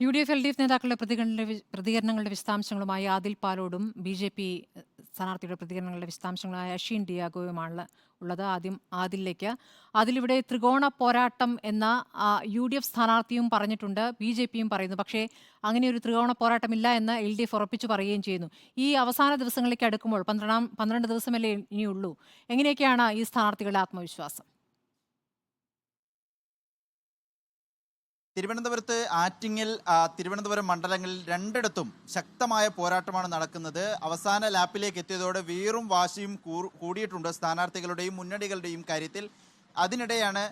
U D F L D F നേതാക്കളുടെ പ്രതികരണങ്ങളുടെ പ്രതികരണങ്ങളുടെ വിശദാംശങ്ങളുമായി ആദിൽ പാലോടും ബി ജെ പി സ്ഥാനാർത്ഥിയുടെ പ്രതികരണങ്ങളുടെ വിശദാംശങ്ങളുമായി അഷീൻ ഡിയാഗോയുമാണ് ഉള്ളത്. ആദ്യം ആദിലേക്ക് അതിലിവിടെ ത്രികോണ പോരാട്ടം എന്ന യു ഡി എഫ് സ്ഥാനാർത്ഥിയും പറഞ്ഞിട്ടുണ്ട് ബി ജെ പിയും പറയുന്നു. പക്ഷേ അങ്ങനെ ഒരു ത്രികോണ പോരാട്ടമില്ല എന്ന് എൽ ഡി എഫ് ഉറപ്പിച്ചു പറയുകയും ചെയ്യുന്നു. ഈ അവസാന ദിവസങ്ങളിലേക്ക് അടുക്കുമ്പോൾ പന്ത്രണ്ടാം പന്ത്രണ്ട് ദിവസമല്ലേ ഇനിയുള്ളൂ എങ്ങനെയൊക്കെയാണ് ഈ സ്ഥാനാർത്ഥികളുടെ ആത്മവിശ്വാസം? തിരുവനന്തപുരത്ത് ആറ്റിങ്ങിൽ തിരുവനന്തപുരം മണ്ഡലങ്ങളിൽ രണ്ടിടത്തും ശക്തമായ പോരാട്ടമാണ് നടക്കുന്നത്. അവസാന ലാപ്പിലേക്ക് എത്തിയതോടെ വീറും വാശിയും കൂടിയിട്ടുണ്ട് സ്ഥാനാർത്ഥികളുടെയും മുന്നണികളുടെയും കാര്യത്തിൽ. അതിനിടെയാണ്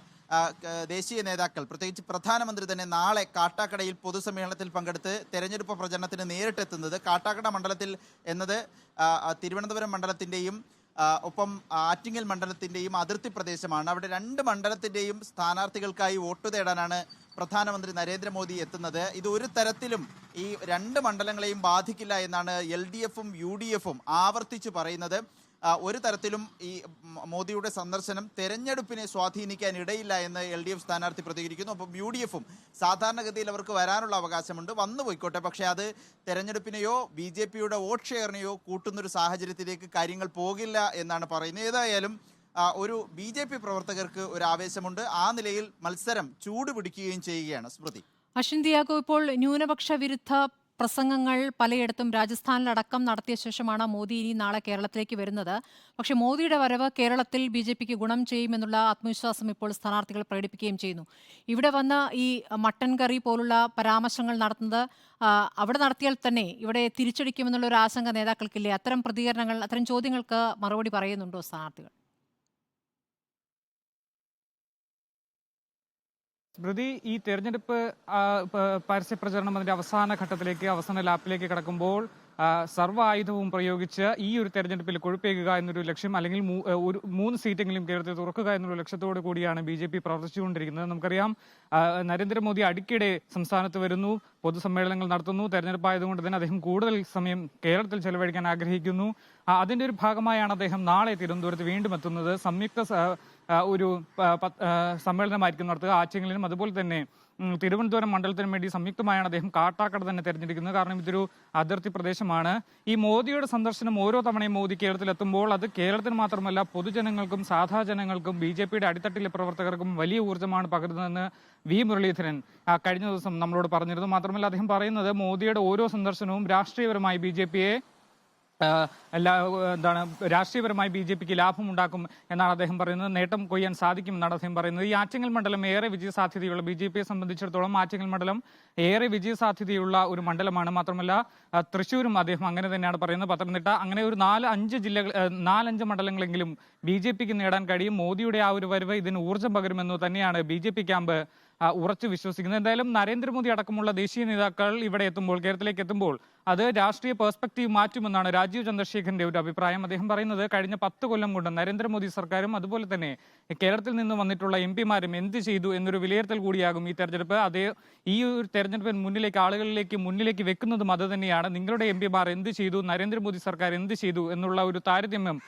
ദേശീയ നേതാക്കൾ പ്രത്യേകിച്ച് പ്രധാനമന്ത്രി തന്നെ നാളെ കാട്ടാക്കടയിൽ പൊതുസമ്മേളനത്തിൽ പങ്കെടുത്ത് തെരഞ്ഞെടുപ്പ് പ്രചരണത്തിന് നേരിട്ടെത്തുന്നത്. കാട്ടാക്കട മണ്ഡലത്തിൽ എന്നത് തിരുവനന്തപുരം മണ്ഡലത്തിന്റെയും ഒപ്പം ആറ്റിങ്ങൽ മണ്ഡലത്തിന്റെയും അതിർത്തി പ്രദേശമാണ്. അവിടെ രണ്ട് മണ്ഡലത്തിന്റെയും സ്ഥാനാർത്ഥികൾക്കായി വോട്ട് തേടാനാണ് പ്രധാനമന്ത്രി നരേന്ദ്രമോദി എത്തുന്നത്. ഇത് ഒരു തരത്തിലും ഈ രണ്ട് മണ്ഡലങ്ങളെയും ബാധിക്കില്ല എന്നാണ് എൽ ഡി എഫും യു ഡി എഫും ആവർത്തിച്ച് പറയുന്നത്. ഒരു തരത്തിലും ഈ മോദിയുടെ സന്ദർശനം തെരഞ്ഞെടുപ്പിനെ സ്വാധീനിക്കാൻ ഇടയില്ല എന്ന് എൽ ഡി എഫ് സ്ഥാനാർത്ഥി പ്രതികരിക്കുന്നു. അപ്പം യു ഡി എഫും സാധാരണഗതിയിൽ അവർക്ക് വരാനുള്ള അവകാശമുണ്ട്. വന്നു പോയിക്കോട്ടെ. പക്ഷേ അത് തെരഞ്ഞെടുപ്പിനെയോ ബി ജെ പിയുടെ വോട്ട് ഷെയറിനെയോ കൂട്ടുന്നൊരു സാഹചര്യത്തിലേക്ക് കാര്യങ്ങൾ പോകില്ല എന്നാണ് പറയുന്നത്. ഏതായാലും ഒരു ബി ജെ പി പ്രവർത്തകർക്ക് ഒരു ആവേശമുണ്ട്. ആ നിലയിൽ മത്സരം ചൂടുപിടിക്കുകയും ചെയ്യുകയാണ് സ്മൃതി. അശ്വിൻ ഇപ്പോൾ ന്യൂനപക്ഷ വിരുദ്ധ പ്രസംഗങ്ങൾ പലയിടത്തും രാജസ്ഥാനിലടക്കം നടത്തിയ ശേഷമാണ് മോദി ഇനി നാളെ കേരളത്തിലേക്ക് വരുന്നത്. പക്ഷേ മോദിയുടെ വരവ് കേരളത്തിൽ ബി ജെ പിക്ക് ഗുണം ചെയ്യുമെന്നുള്ള ആത്മവിശ്വാസം ഇപ്പോൾ സ്ഥാനാർത്ഥികൾ പ്രകടിപ്പിക്കുകയും ചെയ്യുന്നു. ഇവിടെ വന്ന് ഈ മട്ടൻ കറി പോലുള്ള പരാമർശങ്ങൾ നടത്തുന്നത് അവിടെ നടത്തിയാൽ തന്നെ ഇവിടെ തിരിച്ചടിക്കുമെന്നുള്ള ഒരു ആശങ്ക നേതാക്കൾക്കില്ലേ? അത്തരം പ്രതികരണങ്ങൾ അത്തരം ചോദ്യങ്ങൾക്ക് മറുപടി പറയുന്നുണ്ടോ സ്ഥാനാർത്ഥികൾ? സ്മൃതി ഈ തെരഞ്ഞെടുപ്പ് പരസ്യ പ്രചരണം അതിന്റെ അവസാന ഘട്ടത്തിലേക്ക് അവസാന ലാപ്പിലേക്ക് കടക്കുമ്പോൾ സർവ ആയുധവും പ്രയോഗിച്ച് ഈ ഒരു തെരഞ്ഞെടുപ്പിൽ കൊഴുപ്പേകുക എന്നൊരു ലക്ഷ്യം അല്ലെങ്കിൽ ഒരു മൂന്ന് സീറ്റെങ്കിലും കേരളത്തിൽ തുറക്കുക എന്നൊരു ലക്ഷ്യത്തോടു കൂടിയാണ് ബി ജെ പി പ്രവർത്തിച്ചുകൊണ്ടിരിക്കുന്നത്. നമുക്കറിയാം നരേന്ദ്രമോദി അടുക്കിടെ സംസ്ഥാനത്ത് വരുന്നു പൊതുസമ്മേളനങ്ങൾ നടത്തുന്നു. തെരഞ്ഞെടുപ്പായതുകൊണ്ട് തന്നെ അദ്ദേഹം കൂടുതൽ സമയം കേരളത്തിൽ ചെലവഴിക്കാൻ ആഗ്രഹിക്കുന്നു. അതിന്റെ ഒരു ഭാഗമായാണ് അദ്ദേഹം നാളെ തിരുവനന്തപുരത്ത് വീണ്ടും എത്തുന്നത്. സംയുക്ത ഒരു സമ്മേളനമായിരിക്കും നടത്തുക. ആറ്റിങ്ങലിനും അതുപോലെ തന്നെ തിരുവനന്തപുരം മണ്ഡലത്തിന് വേണ്ടി സംയുക്തമായാണ് അദ്ദേഹം കാട്ടാക്കട തന്നെ തെരഞ്ഞെടുക്കുന്നത്. കാരണം ഇതൊരു അതിർത്തി പ്രദേശമാണ്. ഈ മോദിയുടെ സന്ദർശനം ഓരോ തവണയും മോദി കേരളത്തിലെത്തുമ്പോൾ അത് കേരളത്തിന് മാത്രമല്ല പൊതുജനങ്ങൾക്കും സാധാ ജനങ്ങൾക്കും ബി ജെ പിയുടെ അടിത്തട്ടിലെ പ്രവർത്തകർക്കും വലിയ ഊർജമാണ് പകരുന്നതെന്ന് വി മുരളീധരൻ കഴിഞ്ഞ ദിവസം നമ്മളോട് പറഞ്ഞിരുന്നു. മാത്രമല്ല അദ്ദേഹം പറയുന്നത് മോദിയുടെ ഓരോ സന്ദർശനവും രാഷ്ട്രീയപരമായി ബി ജെ പിയെ എല്ലാ എന്താണ് രാഷ്ട്രീയപരമായി ബി ജെ പിക്ക് ലാഭമുണ്ടാക്കും എന്നാണ് അദ്ദേഹം പറയുന്നത്. നേട്ടം കൊയ്യാൻ സാധിക്കുമെന്നാണ് അദ്ദേഹം പറയുന്നത്. ഈ ആറ്റിങ്ങൽ മണ്ഡലം ഏറെ വിജയ സാധ്യതയുള്ള ബി ജെ പിയെ സംബന്ധിച്ചിടത്തോളം ആറ്റിങ്ങൽ മണ്ഡലം ഏറെ വിജയ സാധ്യതയുള്ള ഒരു മണ്ഡലമാണ്. മാത്രമല്ല തൃശ്ശൂരും അദ്ദേഹം അങ്ങനെ തന്നെയാണ് പറയുന്നത്. പത്തനംതിട്ട അങ്ങനെ ഒരു നാല് അഞ്ച് ജില്ലകൾ നാലഞ്ച് മണ്ഡലങ്ങളെങ്കിലും ബി ജെ പിക്ക് നേടാൻ കഴിയും. മോദിയുടെ ആ ഒരു വരവ് ഇതിന് ഊർജം പകരുമെന്ന് തന്നെയാണ് ബി ജെ പി ക്യാമ്പ് ഉറച്ചു വിശ്വസിക്കുന്നത് എന്തായാലും നരേന്ദ്രമോദി അടക്കമുള്ള ദേശീയ നേതാക്കൾ ഇവിടെ എത്തുമ്പോൾ കേരളത്തിലേക്ക് എത്തുമ്പോൾ അത് രാഷ്ട്രീയ പേഴ്സ്പെക്റ്റീവ് മാറ്റുമെന്നാണ് രാജീവ് ചന്ദ്രശേഖരന്റെ ഒരു അഭിപ്രായം. അദ്ദേഹം പറയുന്നത് കഴിഞ്ഞ പത്ത് കൊല്ലം കൊണ്ട് നരേന്ദ്രമോദി സർക്കാരും അതുപോലെ തന്നെ കേരളത്തിൽ നിന്ന് വന്നിട്ടുള്ള എം പിമാരും എന്ത് ചെയ്തു എന്നൊരു വിലയിരുത്തൽ കൂടിയാകും ഈ തെരഞ്ഞെടുപ്പ്. അതേ ഈ ഒരു തെരഞ്ഞെടുപ്പിന് മുന്നിലേക്ക് ആളുകളിലേക്ക് മുന്നിലേക്ക് വെക്കുന്നതും അത് തന്നെയാണ്. നിങ്ങളുടെ എം പിമാർ എന്ത് ചെയ്തു? നരേന്ദ്രമോദി സർക്കാർ എന്ത് ചെയ്തു എന്നുള്ള ഒരു താരതമ്യം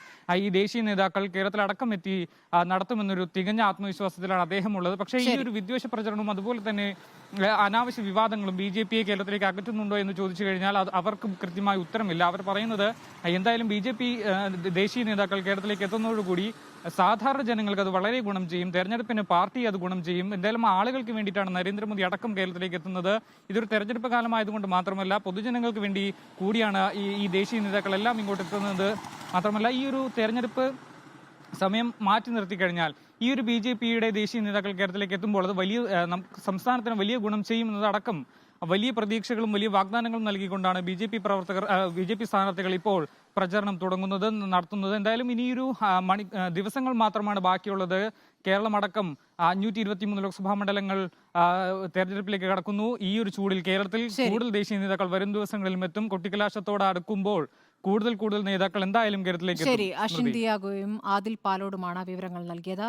ഈ ദേശീയ നേതാക്കൾ കേരളത്തിൽ അടക്കം എത്തി നടത്തുമെന്നൊരു തികഞ്ഞ ആത്മവിശ്വാസത്തിലാണ് അദ്ദേഹം ഉള്ളത് പക്ഷേ ഈ ഒരു വിദ്വേഷ പ്രചരണവും അതുപോലെ തന്നെ അനാവശ്യ വിവാദങ്ങളും ബി ജെ പിയെ കേരളത്തിലേക്ക് അകറ്റുന്നുണ്ടോ എന്ന് ചോദിച്ചു കഴിഞ്ഞാൽ അത് അവർക്കും കൃത്യമായ ഉത്തരമില്ല. അവർ പറയുന്നത് എന്തായാലും ബി ജെ പി ദേശീയ നേതാക്കൾ കേരളത്തിലേക്ക് എത്തുന്നതോടുകൂടി സാധാരണ ജനങ്ങൾക്ക് അത് വളരെ ഗുണം ചെയ്യും. തെരഞ്ഞെടുപ്പിന് പാർട്ടി അത് ഗുണം ചെയ്യും. എന്തായാലും ആളുകൾക്ക് വേണ്ടിയിട്ടാണ് നരേന്ദ്രമോദി അടക്കം കേരളത്തിലേക്ക് എത്തുന്നത്. ഇതൊരു തെരഞ്ഞെടുപ്പ് കാലമായതുകൊണ്ട് മാത്രമല്ല പൊതുജനങ്ങൾക്ക് വേണ്ടി കൂടിയാണ് ഈ ഈ ദേശീയ നേതാക്കളെല്ലാം ഇങ്ങോട്ട് എത്തുന്നത്. മാത്രമല്ല ഈ ഒരു തെരഞ്ഞെടുപ്പ് സമയം മാറ്റി നിർത്തി കഴിഞ്ഞാൽ ഈ ഒരു ബി ജെ പിയുടെ ദേശീയ നേതാക്കൾ കേരളത്തിലേക്ക് എത്തുമ്പോൾ അത് വലിയ സംസ്ഥാനത്തിന് വലിയ ഗുണം ചെയ്യുമെന്നതടക്കം വലിയ പ്രതീക്ഷകളും വലിയ വാഗ്ദാനങ്ങളും നൽകിക്കൊണ്ടാണ് ബി ജെ പി പ്രവർത്തകർ ബി ജെ പി സ്ഥാനാർത്ഥികൾ ഇപ്പോൾ പ്രചരണം തുടങ്ങുന്നത് നടത്തുന്നത്. എന്തായാലും ഇനിയൊരു മണി ദിവസങ്ങൾ മാത്രമാണ് ബാക്കിയുള്ളത്. കേരളമടക്കം അഞ്ഞൂറ്റി ഇരുപത്തിമൂന്ന് ലോക്സഭാ മണ്ഡലങ്ങൾ തെരഞ്ഞെടുപ്പിലേക്ക് കടക്കുന്നു. ഈ ഒരു ചൂടിൽ കേരളത്തിൽ കൂടുതൽ ദേശീയ നേതാക്കൾ വരും ദിവസങ്ങളിലും എത്തും. കൊട്ടിക്കലാശത്തോടെ അടുക്കുമ്പോൾ കൂടുതൽ കൂടുതൽ നേതാക്കൾ എന്തായാലും കേരളത്തിലേക്ക്. ശരി. അശ്വിൻ. ദിയാഗോയും ആദിൽ പാലോടുമാണ് വിവരങ്ങൾ നൽകിയത്.